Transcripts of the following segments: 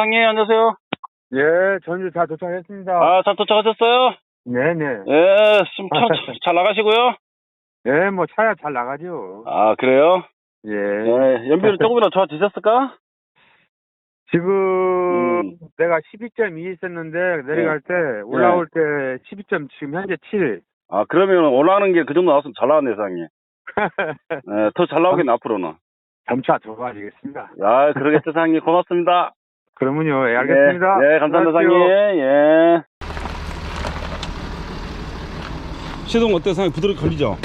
상님, 안녕하세요. 예, 전주 다 도착했습니다. 아, 잘 도착하셨어요? 네네. 예, 좀 참, 잘 나가시고요. 예, 뭐 차야 잘 나가죠. 아, 그래요? 예. 예, 연비는 조금이라도 좋아지셨을까? 지금 음. 내가 12.2 있었는데 내려갈 때 올라올 때 12점 지금 현재 7. 아, 그러면 올라가는 게 그 정도 나왔으면 잘 나왔네, 상님. 예, 더잘 나오겠네, 앞으로는. 점차 좋아지겠습니다. 아, 그러겠죠, 상님. 고맙습니다. 그러면요, 예, 알겠습니다. 예, 예, 감사합니다, 상님. 들어가십시오. 예. 시동 어때요, 상님? 부드럽게 걸리죠?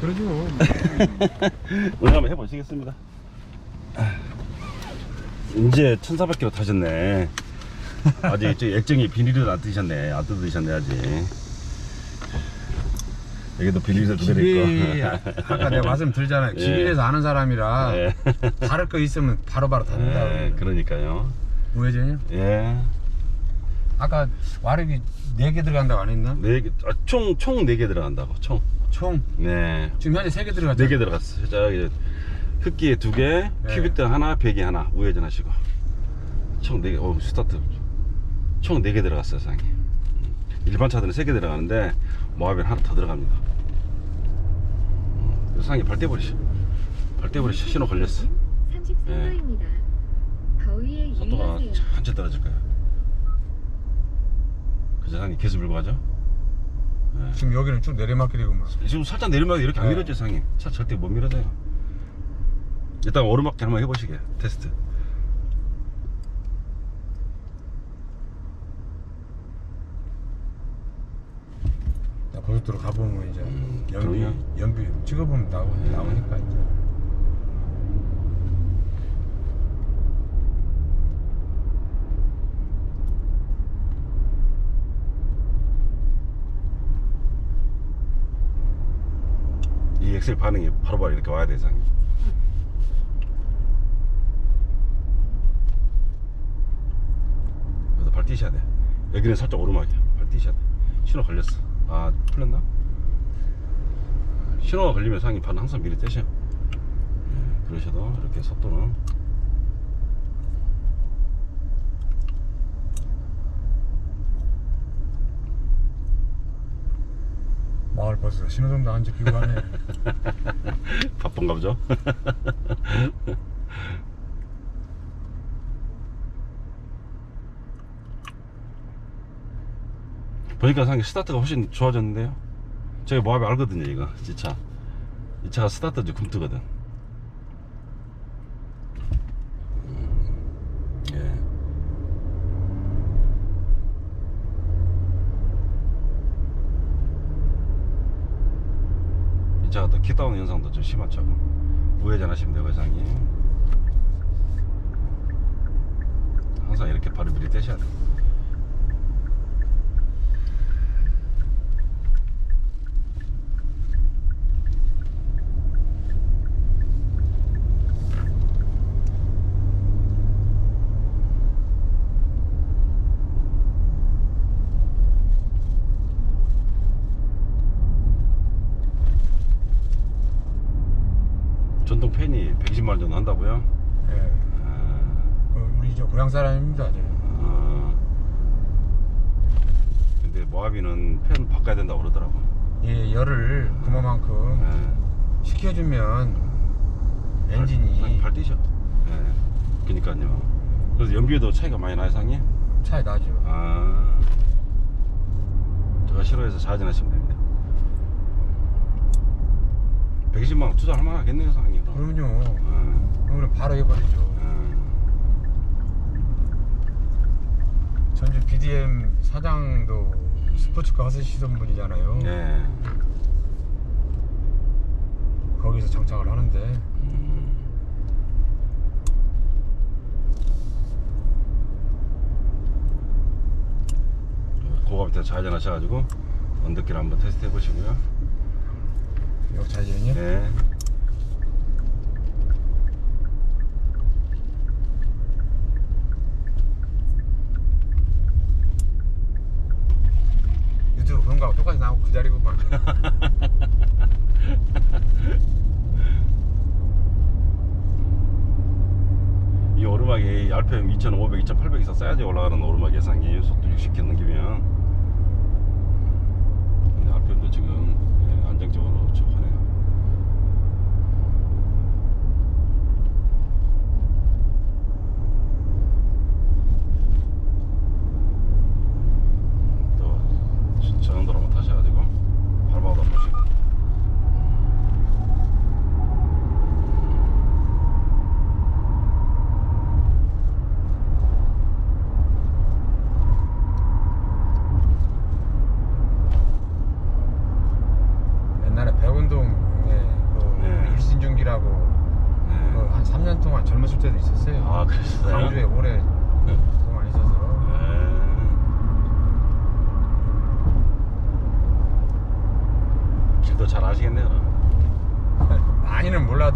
그러죠. 오늘 한번 해보시겠습니다. 이제 1400km 타셨네. 아직 저 액정이 비닐을 안 뜯으셨네. 안 뜯으셨네, 아직. 여기도 비닐을 그대로 있고. 아까 내가 말씀 드렸잖아요. 예. 집에서 아는 사람이라 예. 다를 거 있으면 바로바로 다른다. 예, 그러니까요. 우회전이요? 예. 아까 와력이 4개 들어간다고 안 했나? 네 개, 아, 총, 총 4개 들어간다고, 총. 총 네. 지금 현재 3개 들어갔죠? 4개 들어갔어요. 저기, 흑기에 2개, 네. 큐빅등 하나, 배기 하나, 우회전 하시고. 총 4개, 어 스타트. 총 4개 들어갔어요, 상이. 일반 차들은 3개 들어가는데, 모하비는 하나 더 들어갑니다. 음, 상이 발 떼버리셔. 발 떼버리셔. 신호 걸렸어. 30세도입니다. 더위에 속도가 유의하세요. 천천히 떨어질 거예요. 그죠, 상이 계속 밀고 가죠? 네. 지금 여기는 쭉 내리막길이구만. 지금 살짝 내리면 이렇게 안 네. 밀어져요, 상이. 차 절대 못 밀어져요. 일단 오르막길 한번 해보시게, 테스트. 나 고속도로 가보면 이제 음, 연비 그럼요. 연비 찍어보면 나오, 네. 나오니까 이제. 이 엑셀 반응이 바로바로 이렇게 와야 돼, 상이. 여기서 발 뛰셔야 돼. 여기는 살짝 오르막이야. 발 뛰셔야 돼. 신호 걸렸어. 아, 풀렸나? 신호가 걸리면 상이 발은 항상 미리 떼셔. 예, 그러셔도 이렇게 속도는 버스 신호등도 안 지키고 가네. 바쁜가 보죠? 보니까 상이 스타트가 훨씬 좋아졌는데요? 제가 모압이 알거든요, 이거. 이 차. 이 차가 스타트 이제 굼뜨거든. 음, 예. 이 차가 또 킥다운 현상도 좀 심하죠. 우회전 하시면 되고, 회장님. 항상 이렇게 발을 미리 떼셔야 돼요. 전동 팬이 120만 원 정도 한다고요? 예. 아, 어, 우리 저 고향 사람입니다. 저. 아. 근데 모하비는 팬 바꿔야 된다고 그러더라고. 예, 열을 그만큼 예. 식혀주면 발- 엔진이 발 뛰셔. 예. 그니까요. 그래서 연비에도 차이가 많이 나요, 상이? 차이 나죠. 아. 제가 싫어해서 좌전하시면 됩니다. 120만 원 투자할 만하겠네요, 상이. 그럼. 그럼요. 예. 그럼 바로 해버리죠. 예. 전주 BDM 사장도 스포츠카 하시던 분이잖아요. 예. 거기서 정착을 하는데 음. 고가 밑에 좌전하셔가지고 언덕길 한번 테스트 해보시고요. 이거 자전이요? 네. 유튜브 그런 거하고 똑같이 나오고 기다리고만. 이 오르막이 RPM 2500, 2800 있었어야지 올라가는 오르막 예상이 속도 60km 넘기면 근데 알편도 지금 예, 안정적으로 쭉 하네요 또 저항도로 한번 타셔가지고 밟아도 한 번씩 옛날에 백운동에 그 네. 일신중기라고 네. 그 한 3년 동안 젊었을 때도 있었어요. 아 그러셨어요? 광주에 오래 네. 동안 있어서 네. 길도 잘 아시겠네요.